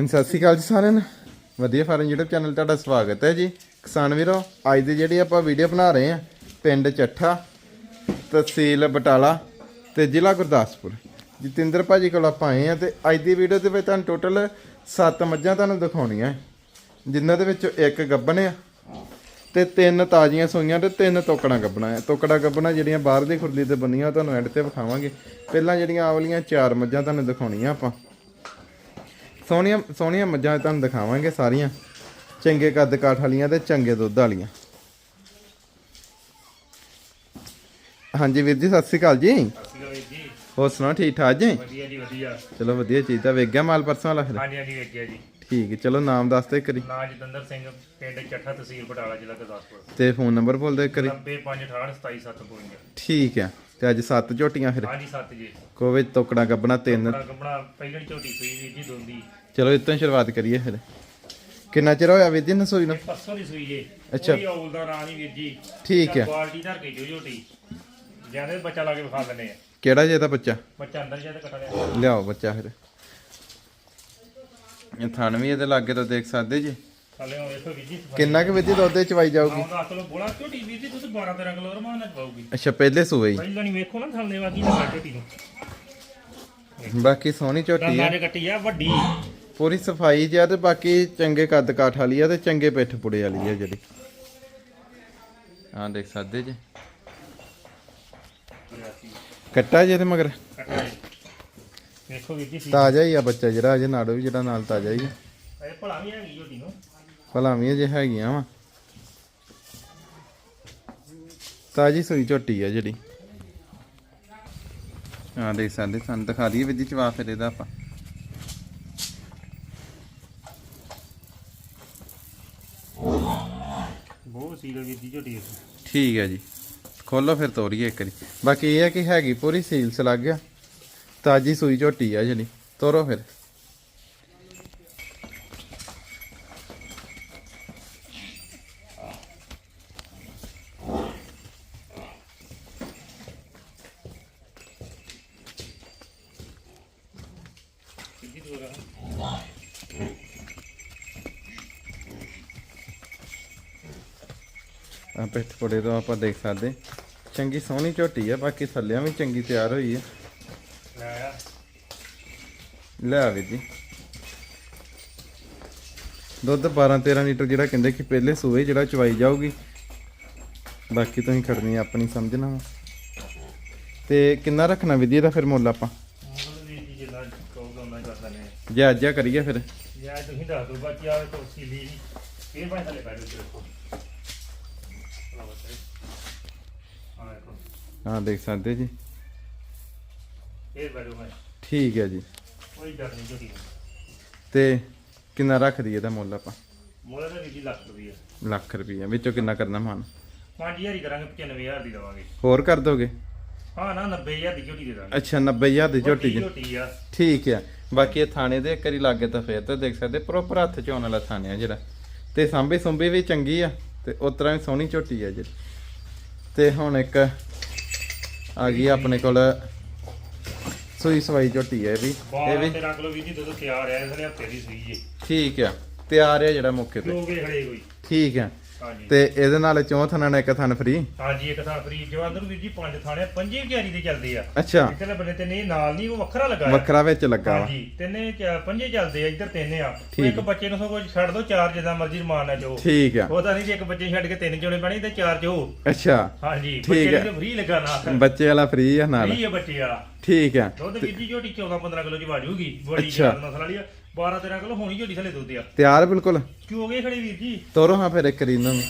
ਹਾਂਜੀ, ਸਤਿ ਸ਼੍ਰੀ ਅਕਾਲ ਜੀ ਸਾਰਿਆਂ ਨੂੰ। ਵਧੀਆ ਫਾਰਮ YouTube ਚੈਨਲ ਤੁਹਾਡਾ ਸਵਾਗਤ ਹੈ ਜੀ। ਕਿਸਾਨ ਵੀਰੋ ਅੱਜ ਦੀ ਜਿਹੜੀ ਆਪਾਂ ਵੀਡੀਓ ਬਣਾ ਰਹੇ ਹਾਂ ਪਿੰਡ ਚੱਠਾ ਤਹਿਸੀਲ ਬਟਾਲਾ ਤੇ ਜ਼ਿਲ੍ਹਾ ਗੁਰਦਾਸਪੁਰ। ਜਤਿੰਦਰ ਭਾਜੀ ਕੋਲ ਆਪਾਂ ਆਏ ਆ ਤੇ ਅੱਜ ਦੀ ਵੀਡੀਓ ਦੇ ਵਿੱਚ ਤੁਹਾਨੂੰ ਟੋਟਲ 7 ਮੱਝਾਂ ਤੁਹਾਨੂੰ ਦਿਖਾਉਣੀਆਂ ਜਿਨ੍ਹਾਂ ਦੇ ਵਿੱਚੋਂ ਇੱਕ ਗੱਬਣ ਆ ਤੇ ਤਿੰਨ ਤਾਜ਼ੀਆਂ ਸੂਈਆਂ ਤੇ ਤਿੰਨ ਤੋਕੜਾਂ ਗੱਬਣਾ ਹੈ। ਤੋਕੜਾ ਗੱਬਣਾ ਜਿਹੜੀਆਂ ਬਾਹਰ ਦੀ ਖੁਰਲੀ ਤੇ ਬੰਨੀਆਂ ਉਹ ਤੁਹਾਨੂੰ ਐਂਡ ਤੇ ਵਿਖਾਵਾਂਗੇ। ਪਹਿਲਾਂ ਜਿਹੜੀਆਂ ਆਵਲੀਆਂ ਚਾਰ ਮੱਝਾਂ ਤੁਹਾਨੂੰ ਦਿਖਾਉਣੀਆਂ ਆਪਾਂ। ਸੋਹਣੀਆਂ ਸੋਹਣੀਆਂ ਮੱਝਾਂ ਤੁਹਾਨੂੰ ਦਿਖਾਵਾਂਗੇ ਸਾਰੀਆਂ। ਚੰਗੇ ਕੱਦ ਕਾਠ ਵਾਲੀਆਂ ਤੇ ਚੰਗੇ ਦੁੱਧ ਵਾਲੀਆਂ। ਹਾਂਜੀ ਵੀਰ ਜੀ ਸਤਿ ਸ਼੍ਰੀ ਅਕਾਲ ਜੀ। ਸਤਿ ਵੀਰ ਜੀ। ਹੋਰ ਸੁਣਾਓ ਠੀਕ ਠਾਕ ਜੀ? ਵਧੀਆ ਜੀ ਵਧੀਆ। ਚਲੋ ਵਧੀਆ ਚੀਜ਼ ਤਾਂ ਵੇਖ ਗਿਆ ਮਾਲ ਪਰਸੋਂ ਵਾਲਾ ਫਿਰ। ਹਾਂਜੀ ਹਾਂਜੀ ਵੇਖਿਆ ਜੀ। ਠੀਕ ਹੈ ਚਲੋ ਨਾਮ ਦੱਸ ਦੇ ਕਰੀ ਨਾਂ ਜਤਿੰਦਰ ਸਿੰਘ ਪਿੰਡ ਚੱਠਾ ਤਹਿਸੀਲ ਬਟਾਲਾ ਜ਼ਿਲ੍ਹਾ ਗੁਰਦਾਸਪੁਰ। ਤੇ ਫੋਨ ਨੰਬਰ ਬੋਲ ਦੇ ਕਰੀ 9568277752 ਠੀਕ ਹੈ ਤੇ ਅੱਜ ਸੱਤ ਝੋਟੀਆਂ ਫਿਰ। ਹਾਂਜੀ ਸੱਤ ਜੀ। ਕੋਵੇ ਤੋਕੜਾ ਗੱਬਣਾ ਤਿੰਨ। ਗੰਬਣਾ ਪਹਿਲਣ ਝੋਟੀ ਸੂਈ ਜੀ ਦੋਂਦੀ। ਚਲੋ ਇਤੋਂ ਸ਼ੁਰੂਆਤ ਕਰੀਏ ਫਿਰ। ਕਿੰਨਾ ਚਿਰ ਹੋਇਆ ਵੀਰ ਜੀ ਨੂੰ? ਇਹ ਪਰਸੋਂ ਦੀ ਸੂਈ ਜੇ ਅੱਛਾ। ਕੋਈ ਔਲ ਦਾ ਨਾਂ ਨਹੀਂ ਵੀਰ ਜੀ। ਠੀਕ ਹੈ ਕੁਆਲਿਟੀ ਧਰ ਕੇ ਜੋ ਝੋਟੀ। ਜਾਂਦੇ ਬੱਚਾ ਲਾ ਕੇ ਵਿਖਾ ਦਿੰਦੇ ਆ। ਕਿਹੜਾ ਜੇ ਦਾ ਬੱਚਾ? ਬੱਚਾ ਅੰਦਰ ਜਾਂ ਤੇ ਕੱਟਾ ਲਿਆ। ਲਿਆਓ ਬੱਚਾ ਫਿਰ। ਇਹ ਥਣ ਵੀ ਇਹਦੇ ਲਾਗੇ ਤੋਂ ਦੇਖ ਸਕਦੇ ਜੀ। ਥੱਲੇ ਉਹ ਵੇਖੋ ਵੀਰ ਜੀ। ਕਿੰਨਾ ਕੁ ਵਿੱਧੀ ਦੁੱਧ ਚਵਾਈ ਜਾਊਗੀ? ਆਉਂਦਾ ਅਸਲ ਬੋਲਾ ਝੋਟੀ ਵੀਰ ਜੀ ਤੁਸੀਂ 12 13 ਕਿਲੋ ਰਮਾਨ ਨਾਲ ਪਾਉਗੀ ਅੱਛਾ ਪਹਿਲੇ ਸੂਏ ਪਹਿਲਾਂ ਨਹੀਂ ਵੇਖੋ ਨਾ ਥੱਲੇ ਵਾਦੀ ਨਾ ਝੋਟੀ ਨੂੰ। ਹੀ ਬਾਕੀ ਸੋਹਣੀ ਝੋਟੀ ਦੰਦਾਂ ਹੈ ਦੇ ਕੱਟੀ ਆ ਵੱਡੀ। ਪੂਰੀ ਸਫ਼ਾਈ ਜਿਆ ਤੇ ਬਾਕੀ ਚੰਗੇ ਕੱਦ ਕਾਠ ਵਾਲੀ ਆ ਤੇ ਚੰਗੇ ਪਿੱਠ ਪੁੜੇ ਵਾਲੀ ਆ ਜਿਹੜੀ। ਹਾਂ ਦੇਖ ਸਕਦੇ ਜੀ। ਕੱਟਾ ਜੇ ਤੇ ਮਗਰ। ਵੇਖੋ ਵੀਰ ਜੀ ਤਾਜ਼ਾ ਹੀ ਆ ਬੱਚਾ ਜਿਹੜਾ ਅਜੇ ਨਾੜੋ ਵੀ ਜਿਹੜਾ ਨਾਲ ਤਾਜ਼ਾ ਹੀ ਆ। ਇਹ ਭਲਾ ਵੀ ਹੈਗੀ ਝੋਟੀ ਨੂੰ। ਭਲਾ ਵੀ ਅਜੇ ਹੈਗੀਆਂ ਵਾ। ਤਾਜੀ ਸੂਈ ਝੋਟੀ ਆ ਜਿਹੜੀ। ਹਾਂ ਦੇਖ ਸਕਦੇ ਸਾਨੂੰ ਦਿਖਾ ਦਈਏ ਵਿਧੀ ਚਵਾ ਫਿਰ ਇਹਦਾ ਆਪਾਂ ਬਹੁਤ ਸੀਲ ਵੀਰ ਜੀ ਝੋਟੀ ਇਸ ਠੀਕ ਹੈ ਜੀ। ਖੋਲੋ ਫਿਰ ਤੋਰੀਏ ਇੱਕ ਵਾਰੀ। ਬਾਕੀ ਇਹ ਹੈ ਕਿ ਹੈਗੀ ਪੂਰੀ ਸੀਲਸ ਲੱਗ ਗਿਆ ਤਾਜੀ ਸੂਈ ਝੋਟੀ ਆ ਜਿਹੜੀ। ਤੋਰੋ ਫਿਰ। ਸਿੱਧੀ ਤੋਰਾ ਆ ਪਿੱਠ ਪੁੜੇ ਤੋਂ ਆਪਾਂ ਦੇਖ ਸਕਦੇ। ਚੰਗੀ ਸੋਹਣੀ ਝੋਟੀ ਆ, ਬਾਕੀ ਥੱਲਿਆਂ ਵੀ ਚੰਗੀ ਤਿਆਰ ਹੋਈ ਆ। ਲੈ ਆ ਲੈ ਜੀ। ਦੁੱਧ 12 13 ਲੀਟਰ ਜਿਹੜਾ ਕਹਿੰਦੇ ਕਿ ਪਹਿਲੇ ਸੂਏ ਜਿਹੜਾ ਚਵਾਈ ਜਾਊਗੀ। ਬਾਕੀ ਤੁਸੀਂ ਖੜਨੀ ਆਪਣੀ ਸਮਝਣਾ ਵਾ ਤੇ ਕਿੰਨਾ ਰੱਖਣਾ ਵਿਧੀ ਇਹਦਾ ਫਿਰ ਮੁੱਲ ਆਪਾਂ? ਮਤਲਬ ਜੇ ਅੱਜ ਆ ਕਰੀਏ ਫਿਰ। ਯਾ ਤੁਸੀਂ ਦੱਸ ਦੋ ਬਾਕੀ ਆਵੇ ਤੋਂ ਸੀਲੀ ਫੇਰ ਭਾਈ ਥੱਲੇ ਪੈ ਜਾਓ ਦੇਖੋ ਲਓ ਬੱਚੇ ਆ ਦੇਖੋ ਹਾਂ ਦੇਖ ਸਕਦੇ ਜੀ। ਫੇਰ ਬੈਠੋ ਮੈਂ। ਠੀਕ ਹੈ ਜੀ। ਕੋਈ ਡਰ ਨਹੀਂ ਤੇ ਕਿੰਨਾ ਰੱਖ ਦਈਏ ਇਹਦਾ ਮੁੱਲ ਆਪਾਂ? ਮੁੱਲ ਵੀਰ ਜੀ ਲੱਖ ਰੁਪਈਆ। ਲੱਖ ਰੁਪਈਆ। ਵਿੱਚੋਂ ਕਿੰਨਾ ਕਰਨਾ ਮਾਨ? 5000 ਹੀ ਕਰਾਂਗੇ 95000 ਦੀ ਦਵਾਂਗੇ। ਹੋਰ ਕਰ ਦੋਗੇ? ਹਾਂ ਨਾ 90000 ਦੀ ਝੋਟੀ ਦੇ ਦਾਂਗੇ। ਅੱਛਾ 90000 ਦੀ ਝੋਟੀ ਜੀ। ਝੋਟੀ ਆ। ਠੀਕ ਹੈ ਬਾਕੀ ਇਹ ਥਾਣੇ ਦੇ ਇੱਕ ਵਾਰੀ ਲਾਗੇ ਤਾਂ ਫੇਰ ਤਾਂ ਦੇਖ ਸਕਦੇ ਪ੍ਰੋਪਰ ਹੱਥ ਚ ਆਉਣ ਵਾਲਾ ਥਾਣੇ ਆ ਜਿਹੜਾ। ਤੇ ਸਾਂਭੇ ਸੁੰਬੇ ਵੀ ਚੰਗੀ ਆ ਤੇ ਉਸ ਤਰ੍ਹਾਂ ਵੀ ਸੋਹਣੀ ਝੋਟੀ ਆ ਜਿਹੜੀ। ਤੇ ਹੁਣ ਇੱਕ ਆ ਗਈ ਆਪਣੇ ਕੋਲ। ਸੂਈ ਸਵਾਈ ਝੋਟੀ ਹੈ ਇਹ ਵੀ। ਇਹ 12 ਵੀ 13 ਕਿਲੋ ਵੀਰ ਜੀ ਦੁੱਧ ਤਿਆਰ ਆ ਇਸ ਲਈ ਹਫ਼ਤੇ ਦੀ ਸੂਈ ਜੀ ਠੀਕ ਆ ਤਿਆਰ ਆ ਜਿਹੜਾ ਮੌਕੇ ਤੇ। ਵੇ ਕੋਈ। ਠੀਕ ਆ। ਤੇ ਇਹਦੇ ਨਾਲ ਚੌਂ ਥਾਣਾ ਨੇ ਇੱਕ ਥਣ ਫਰੀ ਹਾਂਜੀ ਇੱਕ ਥਾਂ ਫਰੀ ਜਵਾਦਰ ਵੀਰ ਜੀ ਪੰਜ ਥਾਣੇ ਪੰਜੇ ਵਿਚਾਰੀ ਦੇ ਚੱਲਦੇ ਆ। ਅੱਛਾ। ਇੱਧਰਲੇ ਬੰਨੇ ਤੇ ਨਹੀਂ ਨਾਲ ਨਹੀਂ ਉਹ ਵੱਖਰਾ ਲੱਗਾ ਆ। ਵੱਖਰਾ ਵਿੱਚ ਲੱਗਾ ਹਾਂਜੀ ਤਿੰਨੇ ਪੰਜੇ ਚੱਲਦੇ ਆ ਇੱਧਰ ਤਿੰਨ ਆ। ਇੱਕ ਬੱਚੇ ਨੂੰ ਸਗੋਂ ਛੱਡ ਦੋ ਚਾਰ ਜਿੱਦਾਂ ਮਰਜ਼ੀ ਮਾਰਨਾ ਜੋ। ਠੀਕ ਆ। ਉਹ ਤਾਂ ਨਹੀਂ ਜੇ ਇੱਕ ਬੱਚੇ ਛੱਡ ਕੇ ਤਿੰਨ ਚੋਣੇ ਪੈਣੇ ਤੇ ਚਾਰ ਜੋ। ਅੱਛਾ। ਹਾਂਜੀ ਬੱਚੇ। ਨੂੰ ਫਰੀ ਲੱਗਾ ਨਾ ਬੱਚੇ ਵਾਲਾ ਫਰੀ ਆ ਨਾਲ। ਫਰੀ ਆ ਬੱਚੇ ਆ ਠੀਕ ਆ। ਦੁੱਧ ਵੀਰ ਜੀ ਝੋਟੀ 14 15 ਕਿਲੋ ਦੀ ਵਾਜੂਗੀ। ਬੜੀ। ਜ਼ਿਆਦਾ ਨਸਲ ਵਾਲੀ ਆ। 12 13 ਕਿਲੋ ਹੋਣੀ ਝੋਟੀ ਥਲੇ ਦੁੱਧ ਆ। ਤਿਆਰ ਬਿਲਕੁਲ। ਕਿਉਂ ਗਏ ਖੜੇ ਵੀਰ ਜੀ? ਤੋਰੋ ਹਾਂ ਫਿਰ ਇੱਕ ਰੀ ਇਹਨਾਂ ਨੂੰ।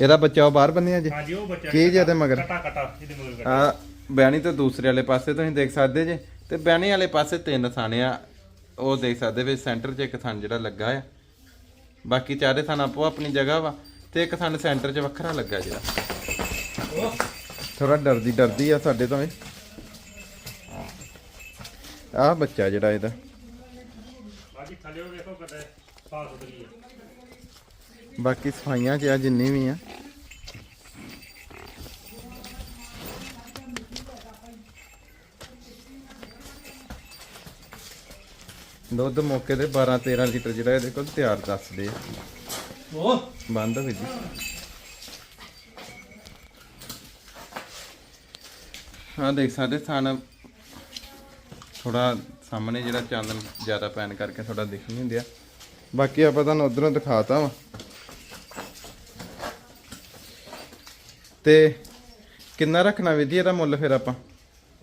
ਇਹਦਾ ਬੱਚਾ ਉਹ ਬਾਹਰ ਬੰਨਿਆ ਜੀ। ਹਾਂਜੀ ਉਹ ਬੱਚਾ ਕੀ ਜੇ ਇਹਦੇ ਮਗਰ? ਕਟਾ ਕਟਾ ਜਿਹਦੇ ਮਗਰ ਕਟਾ ਆ ਬੈਣੀ ਤੋਂ ਦੂਸਰੇ ਵਾਲੇ ਪਾਸੇ ਤੁਸੀਂ ਦੇਖ ਸਕਦੇ ਜੇ। ਤੇ ਬੈਣੀ ਵਾਲੇ ਪਾਸੇ ਤਿੰਨ ਥਾਣੇ ਆ। ਉਹ ਦੇਖ ਸਕਦੇ ਵਿੱਚ ਸੈਂਟਰ 'ਚ ਇੱਕ ਥਣ ਜਿਹੜਾ ਲੱਗਾ ਆ। ਬਾਕੀ ਚਾਰੇ ਥਾਂ ਆਪੋ ਆਪਣੀ ਜਗ੍ਹਾ ਵਾ ਤੇ ਇੱਕ ਥਣ ਸੈਂਟਰ 'ਚ ਵੱਖਰਾ ਲੱਗਾ ਜਿਹੜਾ। ਉਹ ਥੋੜਾ ਡਰਦੀ ਡਰਦੀ ਆ ਸਾਡੇ ਤੋਂ ਇਹ ਆ ਬੱਚਾ ਜਿਹੜਾ ਇਹਦਾ। ਥੱਲੇ ਉਹ ਵੇਖੋ ਕਦੇ ਸਾਫ਼ ਸੁਥਰੀ ਆ। ਬਾਕੀ ਸਫਾਈਆਂ 'ਚ ਆ ਜਿੰਨੀ ਵੀ ਆ। ਦੁੱਧ ਮੌਕੇ ਤੇ 12 13 ਲੀਟਰ ਜਿਹੜਾ ਇਹਦੇ ਕੋਲ ਤਿਆਰ ਦੱਸਦੇ ਆ। ਉਹ। ਬੰਦ ਵੀ ਜੀ। ਹਾਂ ਦੇਖ ਸਕਦੇ ਥਾਨ ਥੋੜਾ ਸਾਹਮਣੇ ਜਿਹੜਾ ਚਾਨਣ ਜ਼ਿਆਦਾ ਪੈਣ ਕਰਕੇ ਥੋੜਾ ਦਿਖ ਨਹੀਂ ਹੁੰਦਿਆ ਬਾਕੀ ਆਪਾਂ ਤੁਹਾਨੂੰ ਉਧਰੋਂ ਦਿਖਾਤਾ ਵਾ। ਤੇ ਕਿੰਨਾ ਰੱਖਣਾ ਵਿਧੀ ਇਹਦਾ ਮੁੱਲ ਫਿਰ ਆਪਾਂ?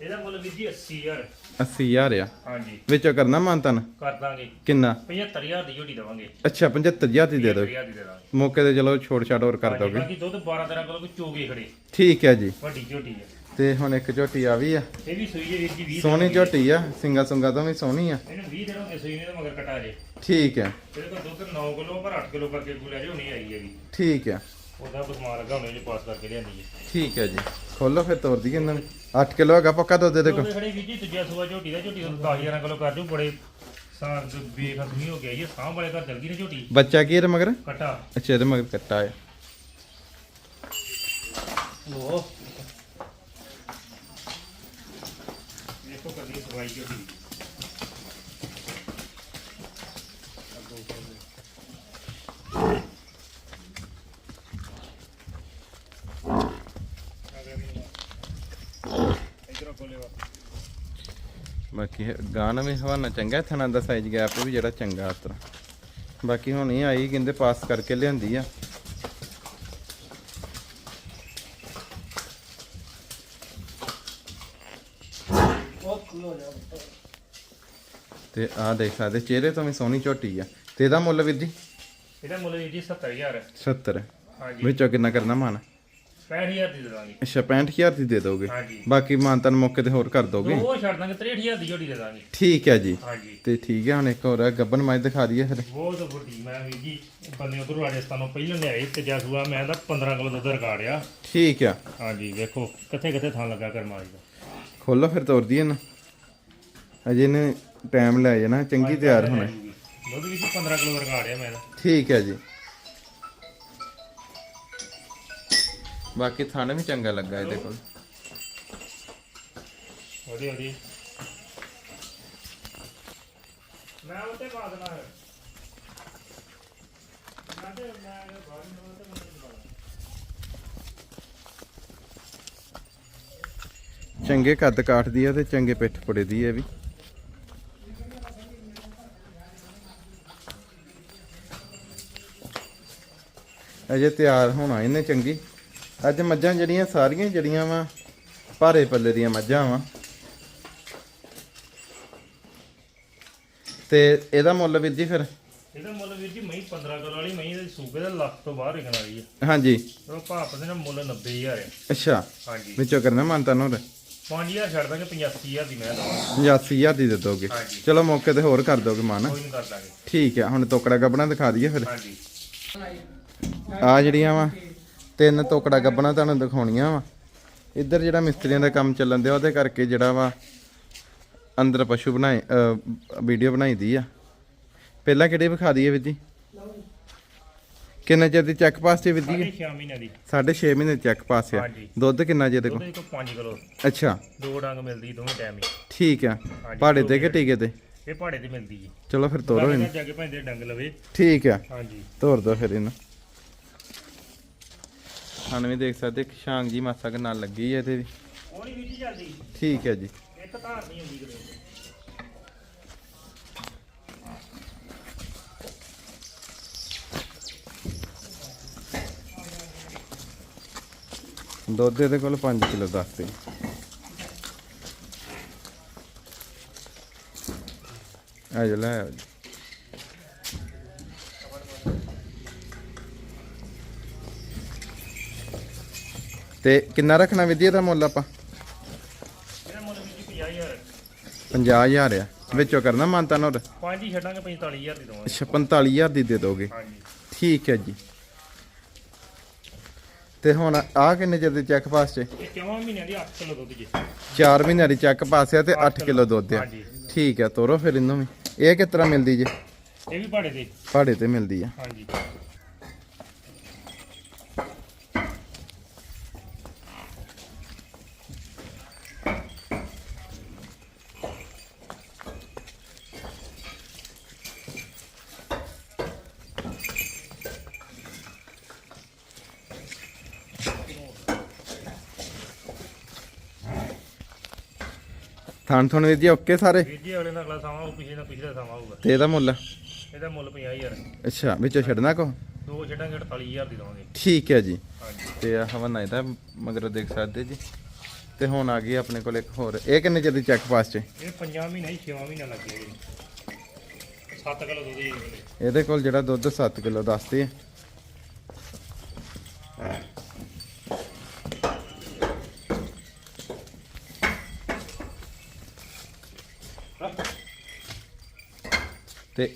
ਇਹਦਾ ਮੁੱਲ ਵੀਰ ਜੀ 80000 80000 ਆ। ਹਾਂਜੀ। ਵਿੱਚੋਂ ਕਰਨਾ ਮਾਨਤਨ ਕਰ ਦਾਂਗੇ। ਕਿੰਨਾ? 75000 ਦੀ ਝੋਟੀ ਦਵਾਂਗੇ। ਅੱਛਾ 75000 ਦੀ ਦੇ ਦਿਓ। 75000 ਦੀ ਦੇ ਦਾਂਗੇ। ਮੌਕੇ ਤੇ ਚਲੋ ਛੋੜ ਛਾੜ ਹੋਰ ਕਰ ਦੋਗੇ। ਬਾਕੀ ਦੁੱਧ 12 13 ਕਿਲੋ ਕੋ ਚੋਗੇ ਖੜੇ। ਠੀਕ ਹੈ ਜੀ। ਵੱਡੀ ਝੋਟੀ ਹੈ। ਤੇ ਹੁਣ ਇੱਕ ਝੋਟੀ ਆ ਵੀ ਆ। ਇਹ ਵੀ ਸੂਈ ਹੈ ਵੀਰ ਜੀ 20 ਸੋਹਣੀ ਝੋਟੀ ਆ ਸਿੰਗਾ ਸੁੰਗਾ ਤੋਂ ਵੀ ਸੋਹਣੀ ਆ। ਇਹਨੂੰ 20 ਦਿਨ ਹੋ ਗਏ ਸੂਈ ਨੇ ਤਾਂ ਮਗਰ ਕਟਾ ਜੇ। ਠੀਕ ਹੈ ਇਹਦੇ ਕੋਲ ਦੁੱਧ 9 ਕਿਲੋ ਪਰ 8 ਕਿਲੋ ਕਰਕੇ ਗੁਲਿਆ ਜੋ ਨਹੀਂ ਆਈ ਹੈਗੀ। ਠੀਕ ਹੈ ਉਹਦਾ ਬਸਮਾਨ ਲੱਗਾ ਉਹਨੇ ਜੀ ਪਾਸ ਕਰਕੇ ਲਿਆਂਦੀ ਹੈ ਠੀਕ ਹੈ ਜੀ। ਖੋਲੋ ਫਿਰ ਤੋਰ ਦਈਏ ਇਹਨਾਂ। ਨੂੰ 8 ਕਿਲੋ ਹੈਗਾ ਪੱਕਾ ਦੁੱਧ ਦੇ ਉਹਦੇ ਖੜੇ ਵੀਰ ਜੀ ਦੂਜਾ ਸੂਆ ਝੋਟੀ ਦਾ ਝੋਟੀ ਦਾ 10 11 ਕਿਲੋ ਕਰ ਦਿਓ ਬੜੇ ਸਾਂ ਬੇਖਤਮੀ ਹੋ ਗਿਆ ਇਹ ਸਾਹ ਵਾਲੇ ਘਰ ਚਲ ਗਈ ਨੇ ਝੋਟੀ। ਬੱਚਾ ਕੀ ਇਹਦੇ ਮਗਰ? ਕਟਾ। ਅੱਛਾ ਇਹਦੇ ਮਗਰ ਕੱਟਾ ਆ। ਲੋ ਦੇਖੋ ਕਦੀ ਸਵਾਈ ਝੋਟੀ ਬਾਕੀ ਗਾਣਾ ਵੀ ਹਵਾਨਾ ਚੰਗਾ ਥਣਾ ਦਾ ਸਾਈਜ਼ ਗੈਪ ਵੀ ਜਿਹੜਾ ਚੰਗਾ ਉਤਰ। ਬਾਕੀ ਹੁਣ ਇਹ ਆਈ, ਕਹਿੰਦੇ ਪਾਸ ਕਰਕੇ ਲਿਆਂਦੀ ਆ। ਤੇ ਆ ਦੇਖ ਸਕਦੇ ਚਿਹਰੇ ਤੋਂ ਵੀ ਸੋਹਣੀ ਝੋਟੀ ਆ। ਤੇ ਇਹਦਾ ਮੁੱਲ ਵੀਰ ਜੀ? ਇਹਦਾ ਮੁੱਲ ਵੀਰ ਜੀ 70000 70 ਹਾਂਜੀ। ਵਿੱਚੋਂ ਕਿੰਨਾ ਕਰਨਾ ਮਾਨ? 65000 ਦੀ ਦੇ ਦਾਂਗੇ। ਅੱਛਾ 65000 ਦੀ ਦੇ ਦੋਗੇ। ਹਾਂਜੀ। ਬਾਕੀ ਮਾਨਤਨ ਮੌਕੇ ਤੇ ਹੋਰ ਕਰ ਦੋਗੇ। ਉਹ ਛੱਡ ਦਾਂਗੇ 63000 ਦੀ ਝੋਟੀ ਦੇ ਦਾਂਗੇ। ਠੀਕ ਹੈ ਜੀ। ਹਾਂਜੀ। ਤੇ ਠੀਕ ਹੈ ਹੁਣ ਇੱਕ ਹੋਰ ਹੈ ਗੱਬਨ ਮਾਈ ਦਿਖਾ ਦਈਏ ਫਿਰ। ਬਹੁਤ ਵੱਡੀ ਮੈਂ ਵੀਰ ਜੀ ਬੰਦੇ ਉਧਰੋਂ ਰਾਜਸਥਾਨੋਂ ਪਹਿਲਾਂ ਲਿਆਏ ਤੇ ਜਸੂਆ ਮੈਂ ਦਾ 15 ਕਿਲੋ ਦੁੱਧ ਰਿਕਾਰਡ ਆ ਠੀਕ ਆ। ਹਾਂਜੀ ਵੇਖੋ ਕਿੱਥੇ ਕਿੱਥੇ ਥਾਂ ਲੱਗਾ ਕਰਮਾਲੀ ਦਾ। ਖੋਲੋ ਫਿਰ ਤੋਰ ਦਈਏ ਨਾ। ਅਜੇ ਨੇ ਟਾਈਮ ਲੈ ਜਾਣਾ ਚੰਗੀ ਤਿਆਰ ਹੋਣਾ। ਦੁੱਧ ਵਿੱਚ 15 ਕਿਲੋ ਰਿਕਾਰਡ ਆ ਮੈਂ ਠੀਕ ਹੈ ਜੀ। ਬਾਕੀ ਥਾਣੇ ਵੀ ਚੰਗਾ ਲੱਗਾ ਇਹਦੇ ਕੋਲ। ਉਹਦੀ ਉਹਦੀ ਮੈਂ ਉੱਤੇ ਪਾ ਦੇਣਾ ਹੈ। ਮੈਂ ਤੇ ਮੈਂ ਬਾਹਰ ਨੂੰ ਤੇ ਮੈਂ ਪਾ ਦੇਣਾ। ਚੰਗੇ ਕੱਦ ਕਾਠ ਦੀ ਆ ਤੇ ਚੰਗੇ ਪਿੱਠ ਪੁੜੇ ਦੀ ਆ ਵੀ। ਅਜੇ ਤਿਆਰ ਹੋਣਾ ਇਹਨੇ ਚੰਗੀ। ਅੱਜ ਮੱਝਾਂ ਜਿਹੜੀਆਂ ਸਾਰੀਆਂ ਜਿਹੜੀਆਂ ਵਾ ਭਾਰੇ ਪੱਲੇ ਦੀਆਂ ਮੱਝਾਂ ਵਾ। ਤੇ ਇਹਦਾ ਮੁੱਲ ਵੀਰ ਜੀ ਫਿਰ? ਇਹਦਾ ਮੁੱਲ ਵੀਰ ਜੀ ਮਹੀਂ 15 ਕਿਲੋ ਵਾਲੀ ਮਹੀਂ ਦੇ ਸੂਬੇ ਦਾ ਲੱਖ ਤੋਂ ਬਾਹਰ ਵਿਕਣ ਵਾਲੀ ਹੈ ਹਾਂਜੀ। ਉਹ ਭਾਪ ਦੇ ਨਾਲ ਮੁੱਲ 90000 ਹੈ ਅੱਛਾ। ਹਾਂਜੀ। ਵਿੱਚੋਂ ਕਰਨਾ ਮੰਨਤਾ ਨੋਰ 5000 ਛੱਡ ਦਾਂਗੇ 85000 ਦੀ ਮੈਂ ਦਵਾਂਗਾ। 85000 ਦੀ ਦੇ ਦੋਗੇ। ਚਲੋ ਮੌਕੇ ਤੇ ਹੋਰ ਕਰ ਦੋਗੇ ਮਾਨ। ਕੋਈ ਨਹੀਂ ਕਰ ਦਾਂਗੇ। ਠੀਕ ਹੈ ਹੁਣ ਤੋਕੜਾ ਗੱਬਣਾ ਦਿਖਾ ਦਈਏ ਫਿਰ। ਹਾਂਜੀ। ਆ ਜਿਹੜੀਆਂ ਵਾ ਤਿੰਨ ਤੋਕੜਾ ਗੱਬਣਾ ਤੁਹਾਨੂੰ ਦਿਖਾਉਣੀਆਂ ਵਾ। ਇੱਧਰ ਜਿਹੜਾ ਮਿਸਤਰੀਆਂ ਦਾ ਕੰਮ ਚੱਲਣ ਦਿਆ ਉਹਦੇ ਕਰਕੇ ਜਿਹੜਾ ਵਾ ਅੰਦਰ ਪਸ਼ੂ ਬਣਾਏ ਵੀਡੀਓ ਬਣਾਈ ਦੀ ਆ। ਪਹਿਲਾਂ ਕਿਹੜੀ ਵਿਖਾ ਦਈਏ ਵੀਰ ਜੀ? ਕਿੰਨੇ ਚਿਰ ਦੀ ਚੈੱਕ ਪਾਸ ਤੇ ਜੀ? ਸਾਢੇ ਛੇ ਮਹੀਨੇ ਦੀ। ਸਾਢੇ 6 ਮਹੀਨੇ ਚੈੱਕ ਪਾਸ ਆ। ਦੁੱਧ ਕਿੰਨਾ ਦੇਖੋ? ਦੇ ਕੋਲ 5 ਕਿਲੋ। ਅੱਛਾ। ਦੋ ਡੰਗ ਮਿਲਦੀ ਦੋਵੇਂ ਟਾਈਮ ਹੀ। ਠੀਕ ਆ। ਪਹਾੜੇ ਤੇ ਕਿ ਟੀਕੇ ਤੇ? ਇਹ ਪਹਾੜੇ ਤੇ ਮਿਲਦੀ ਜੀ। ਚਲੋ ਫਿਰ ਤੋਰੋ ਇਹਨੂੰ। ਜਾ ਕੇ ਭਾਂਦੇ ਡੰਗ ਲਵੇ। ਠੀਕ ਆ। ਹਾਂਜੀ। ਤੋਰ ਦੋ ਫਿਰ ਇਹਨੂੰ। ਸਾਨੂੰ ਵੀ ਦੇਖ ਸਕਦੇ ਕਿ ਸ਼ਾਂਗ ਜੀ ਮਾਸਾ ਕੇ ਨਾਲ ਲੱਗੀ ਹੈ ਇਹਦੇ ਵੀ। ਉਹ ਨਹੀਂ ਵਿੱਚ ਚੱਲਦੀ। ਠੀਕ ਹੈ ਜੀ। ਇੱਕ ਧਾਰ ਨਹੀਂ ਹੁੰਦੀ ਕਿਤੇ। ਦੁੱਧ ਇਹਦੇ ਕੋਲ 5 ਕਿਲੋ ਦੱਸਦੇ ਆ ਜਾ ਲੈ ਆਓ ਜੀ। ਤੇ ਕਿੰਨਾ ਰੱਖਣਾ ਵਿਧੀ ਦਾ ਮੁੱਲ ਆਪਾਂ? ਇਹਦਾ ਮੁੱਲ ਵਿੱਚ 50000 50000 ਆ। ਵਿੱਚੋਂ ਕਰਨਾ ਮਾਨਤਾ ਨੋਰ ਪੰਜ ਹੀ ਛੱਡਾਂਗੇ 45000 ਦੀ ਦਵਾਂਗੇ। ਅੱਛਾ 45000 ਦੀ ਦੇ ਦੋਗੇ। ਹਾਂਜੀ। ਠੀਕ ਹੈ ਜੀ। ਤੇ ਹੁਣ ਆ ਕਿੰਨੇ ਚਿਰ ਦੀ ਚੈੱਕ ਪਾਸ ਚ? ਇਹ ਕਿਉਂ ਮਹੀਨਿਆਂ ਦੀ 8 ਕਿਲੋ ਦੁੱਧ ਜੀ। 4 ਮਹੀਨਿਆਂ ਦੀ ਚੈੱਕ ਪਾਸ ਆ ਤੇ 8 ਕਿਲੋ ਦੁੱਧ ਆ। ਹਾਂਜੀ। ਠੀਕ ਹੈ ਤੋਰੋ ਫਿਰ ਇਹਨੂੰ ਵੀ। ਇਹ ਕਿਸ ਤਰ੍ਹਾਂ ਮਿਲਦੀ ਜੇ? ਇਹ ਵੀ ਪਹਾੜੇ ਤੇ। ਪਹਾੜੇ ਤੇ ਮਿਲਦੀ ਆ। ਹਾਂਜੀ। ਥਾਣ ਥੁਣ ਵੀਰ ਜੀ ਓਕੇ ਸਾਰੇ? ਵੀਰ ਜੀ ਅਗਲੇ ਦਾ ਅਗਲਾ ਸਮਾਂ ਉਹ ਪਿਛਲੇ ਦਾ ਪਿਛਲਾ ਸਮਾਂ ਹੋਊਗਾ। ਤੇ ਇਹਦਾ ਮੁੱਲ? ਇਹਦਾ ਮੁੱਲ 50000 ਅੱਛਾ ਵਿੱਚੋਂ ਛੱਡਣਾ ਕੋ? ਦੋ ਛੱਡਾਂਗੇ 48000 ਦੀ ਦਵਾਂਗੇ। ਠੀਕ ਹੈ ਜੀ। ਤੇ ਆ ਹਵਨ ਇਹਦਾ ਮਗਰ ਦੇਖ ਸਕਦੇ ਜੀ। ਤੇ ਹੁਣ ਆ ਗਈ ਆਪਣੇ ਕੋਲ ਇੱਕ ਹੋਰ। ਇਹ ਕਿੰਨੇ ਚਿਰ ਦੀ ਚੈੱਕ ਪਾਸ ਚ? ਇਹ 5 ਮਹੀਨੇ ਹੀ 6 ਮਹੀਨੇ ਲੱਗ ਗਏ 7 ਕਿਲੋ ਦੁੱਧ। ਇਹਦੇ ਕੋਲ। ਜਿਹੜਾ ਦੁੱਧ 7 ਕਿਲੋ ਦੱਸਦੇ ਆ ਤੇ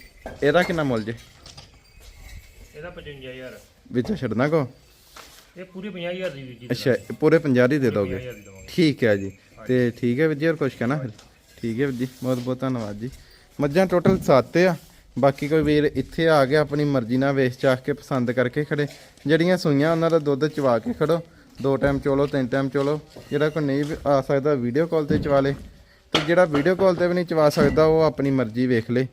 ਇਹਦਾ ਕਿੰਨਾ ਮੁੱਲ ਜੇ? ਇਹਦਾ 55000 ਵਿੱਚੋਂ ਛੱਡਣਾ ਕੋ? ਇਹ ਪੂਰੀ 50000 ਦੀ ਵੀਰ ਜੀ ਅੱਛਾ ਇਹ ਪੂਰੇ 50 ਦੀ ਦੇ ਦੋਗੇ? 50000 ਦੀ ਦਵਾਂਗੇ। ਠੀਕ ਹੈ ਜੀ। ਤੇ ਠੀਕ ਹੈ ਵੀਰ ਜੀ ਹੋਰ ਕੁਝ ਕਹਿਣਾ? ਫਿਰ ਠੀਕ ਹੈ ਵੀਰ ਜੀ ਬਹੁਤ ਬਹੁਤ ਧੰਨਵਾਦ ਜੀ। ਮੱਝਾਂ ਟੋਟਲ 7 ਆ। ਬਾਕੀ ਕੋਈ ਵੀਰ ਇੱਥੇ ਆ ਗਿਆ ਆਪਣੀ ਮਰਜ਼ੀ ਨਾਲ ਵੇਚ ਚਾਖ ਕੇ ਪਸੰਦ ਕਰਕੇ ਖੜੇ। ਜਿਹੜੀਆਂ ਸੂਈਆਂ ਉਹਨਾਂ ਦਾ ਦੁੱਧ ਚਵਾ ਕੇ ਖੜੋ। ਦੋ ਟਾਈਮ ਚੋਲੋ ਤਿੰਨ ਟਾਈਮ ਚੋਲੋ। ਜਿਹੜਾ ਕੋਈ ਨਹੀਂ ਵੀ ਆ ਸਕਦਾ ਵੀਡੀਓ ਕਾਲ ਤੇ ਚਵਾ ਲੇ। ਤੇ ਜਿਹੜਾ ਵੀਡੀਓ ਕਾਲ ਤੇ ਵੀ ਨਹੀਂ ਚਵਾ ਸਕਦਾ ਉਹ ਆਪਣੀ ਮਰਜ਼ੀ ਵੇਖ ਲੇ।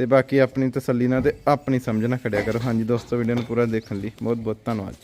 ਤੇ ਬਾਕੀ ਆਪਣੀ ਤਸੱਲੀ ਨਾਲ ਤੇ ਆਪਣੀ ਸਮਝ ਨਾਲ ਖੜਿਆ ਕਰੋ। ਹਾਂਜੀ ਦੋਸਤੋ ਵੀਡੀਓ ਨੂੰ ਪੂਰਾ ਦੇਖਣ ਲਈ ਬਹੁਤ ਬਹੁਤ ਧੰਨਵਾਦ ਜੀ।